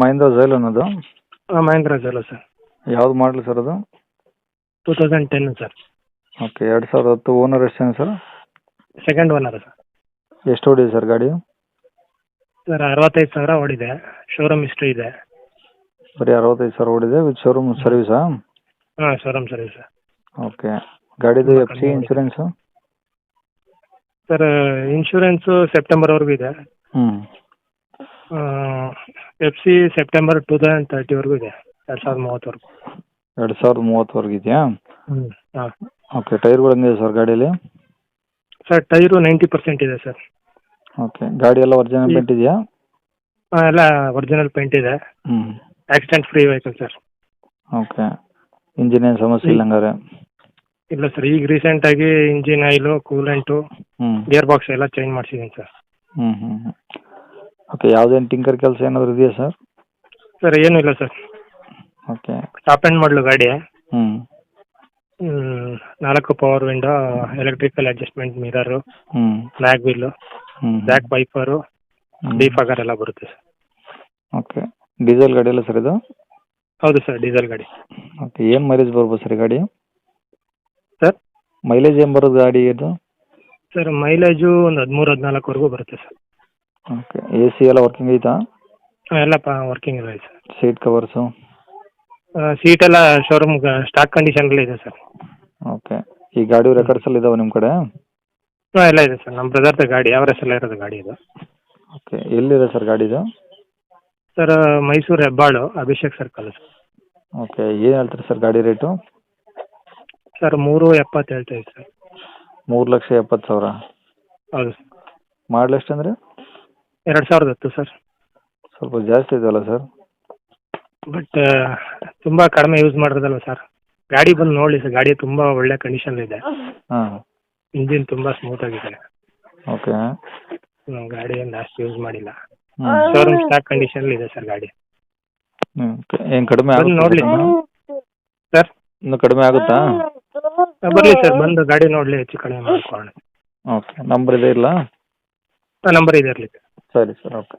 Mahendra jail ಅನ್ನೋದು? ಮಹೇಂದ್ರ ಜಲ sir. ಯಾವ್ದು ಮಾಡಲಿ ಸರ್ ಅದು? Two thousand ten sir. Okay ಎರಡು ಸಾವಿರದ ಹತ್ತು ಓನರ್ ಎಷ್ಟು ಜನ ಸರ್? Second owner sir. ಎಷ್ಟು ಹೊಡಿದೆ ಸರ್ ಗಾಡಿ? ಸರ್ ಅರವತ್ತೈದು ಸಾವಿರ ಓಡಿದೆ. ಶೋರೂಮ್ ಇಷ್ಟು ಇದೆ. ಬರೀ ಅರವತ್ತೈದು ಸಾವಿರ ಓಡಿದೆ ವಿತ್ ಶೋರೂಮ್ ಸರ್ವಿಸಾ ಹಾಂ ಶೋರೂಮ್ ಸರ್ವಿಸ್ ಸರ್ ಓಕೆ ಗಾಡಿದು F C insurance insurance sir insurance ಸೆಪ್ಟೆಂಬರ್ವರೆಗೂ ಇದೆ. ಹ್ಞೂ F C September two thousand ತರ್ಟಿವರೆಗೂ ಇದೆ. ಎರಡು ಸಾವಿರದ ಮೂವತ್ತವರೆಗೂ. ಎರಡು ಸಾವಿರದ ಮೂವತ್ತವರೆಗೂ ಇದೆಯಾ? ಹ್ಞೂ ಹಾಂ. ಓಕೆ ಟೈರ್ಗಳು ಹೆಂಗಿದೆ ಸರ್ ಗಾಡೀಲಿ ಸರ್ ಟೈರು ನೈಂಟಿ ಪರ್ಸೆಂಟ್ ಇದೆ ಸರ್. ಓಕೆ ಗಾಡಿ ಎಲ್ಲ ಒರಿಜಿನಲ್ ಪೇಂಟ್ ಇದೆಯಾ? ಹಾಂ ಎಲ್ಲ ಒರಿಜಿನಲ್ ಪೇಂಟ್ ಇದೆ. ಹ್ಞೂ accident free vehicle sir okay engine ಏನು ಸಮಸ್ಯೆ ಇಲ್ಲ ಹಂಗಾರೆ? ಇಲ್ಲ ಸರ್ ಈಗ ರೀಸೆಂಟ್ ಆಗಿ ಇಂಜಿನ್ ಆಯಿಲು ಕೂಲೆಂಟು ಹ್ಞೂ ಗೇರ್ ಬಾಕ್ಸ್ ಎಲ್ಲ ಚೇಂಜ್ ಮಾಡಿಸಿದ್ದೀನಿ ಸರ್ ಹ್ಞೂ ಹ್ಞೂ ಓಕೆ ಯಾವುದೇನು ಟಿಂಕರ್ ಕೆಲಸ ಏನಾದರೂ ಇದೆಯಾ ಸರ್ ಸರ್ ಏನೂ ಇಲ್ಲ ಸರ್ ಓಕೆ ಟಾಪ್ ಎಂಡ್ ಮಾಡಲು ಗಾಡಿ. ಹ್ಞೂ ಹ್ಮ್, ನಾಲ್ಕು power window electrical adjustment mirror ಹ್ಞೂ ಮ್ಯಾಗ್ ಬಿಲ್ಲು ಹ್ಞೂ ಬ್ಯಾಕ್ ವೈಪರು ಡಿಫಾಗರ್ ಎಲ್ಲ ಬರುತ್ತೆ ಸರ್ ಓಕೆ ಡೀಸೆಲ್ ಗಾಡಿ ಅಲ್ಲ ಸರ್ ಇದು? ಹೌದು ಸರ್ ಡೀಸೆಲ್ ಗಾಡಿ. ಓಕೆ ಏನು ಮೈಲೇಜ್ ಬರ್ಬೋದು ಸರ್ ಈ ಗಾಡಿ? ಸರ್ ಮೈಲೇಜ್ ಏನ್ ಬರೋದು ಗಾಡಿ ಇದು? ಸರ್ ಮೈಲೇಜು ಒಂದು ಹದಿಮೂರು ಹದಿನಾಲ್ಕುವರೆಗೂ ಬರುತ್ತೆ ಸರ್ ಓಕೆ ಎ ಸಿ ಎಲ್ಲ ವರ್ಕಿಂಗ್ ಐತಾ? ಎಲ್ಲಪ್ಪ ಎಲ್ಲ ವರ್ಕಿಂಗ್ ಇದೆ ಸರ್ ಸೀಟ್ ಕವರ್ಸು ಸೀಟ್ ಎಲ್ಲ ಶೋರೂಮ್ ಸ್ಟಾಕ್ ಕಂಡೀಷನಲ್ಲಿ ಇದೆ ಸರ್ ಓಕೆ ಈ ಗಾಡಿ ರೆಕಾರ್ಡ್ಸ್ ಎಲ್ಲ ಇದಾವೆ ನಿಮ್ಮ ಕಡೆ? ಹಾಂ ಎಲ್ಲ ಇದೆ ಸರ್ ನಮ್ಮ ಬ್ರದರ್ದು ಗಾಡಿ ಅವರ ಹೆಸರಲ್ಲೇ ಇರೋದು ಗಾಡಿ ಇದು. ಓಕೆ ಎಲ್ಲಿದೆ ಸರ್ ಗಾಡಿದು sir Mysuru Hebbal Abhishek circle sir okay ಏನು ಹೇಳ್ತಾರೆ ಸರ್ ಗಾಡಿ ರೇಟು ಸರ್ ಮೂರು ಎಪ್ಪತ್ತು ಹೇಳ್ತಾ ಇದೆ ಸರ್ ಮೂರು ಲಕ್ಷ ಎಪ್ಪತ್ತು ಸಾವಿರ. ಹೌದು ಸರ್ ಮಾಡಲ್ ಎಷ್ಟು ಅಂದರೆ ಎರಡು ಸಾವಿರದ ಹತ್ತು ಸರ್. ಸ್ವಲ್ಪ ಜಾಸ್ತಿ ಇದೆಯಲ್ಲ ಸರ್? ಬಟ್ ತುಂಬಾ ಕಡಿಮೆ ಯೂಸ್ ಮಾಡಿರೋದಲ್ವ ಸರ್. ಗಾಡಿ ಬಂದು ನೋಡಿ ಸರ್ ಗಾಡಿ ತುಂಬ ಒಳ್ಳೆ ಕಂಡೀಷನ್ ಇದೆ. ಹಾಂ. ಇಂಜಿನ್ ತುಂಬಾ ಸ್ಮೂತ್ ಆಗಿದೆ. ಓಕೆ. ಹ್ಮ್, ಗಾಡಿ ಏನು ಜಾಸ್ತಿ ಯೂಸ್ ಮಾಡಿಲ್ಲ. ಶೋರೂಮ್ ಸ್ಟಾಕ್ ಕಂಡೀಷನ್ ಇದೆ ಸರ್ ಗಾಡಿ. ಹ್ಞೂ ಏನು ಕಡಿಮೆ ಬಂದು ನೋಡ್ಲಿ. ಆಗುತ್ತೆ ಸರ್? ಇನ್ನು ಕಡಿಮೆ ಆಗುತ್ತಾ? ಬರಲಿ ಸರ್ ಬಂದು ಗಾಡಿ ನೋಡ್ಲಿ ಹೆಚ್ಚು ಕಡಿಮೆ ಮಾಡ್ಕೊಳ್ಳೋಣ. ಓಕೆ. ನಂಬರ್ ಇದೆ ಇಲ್ಲ? ನಂಬರ್ ಇದೆ ಇರಲಿ. ಸರಿ ಸರ್ ಓಕೆ.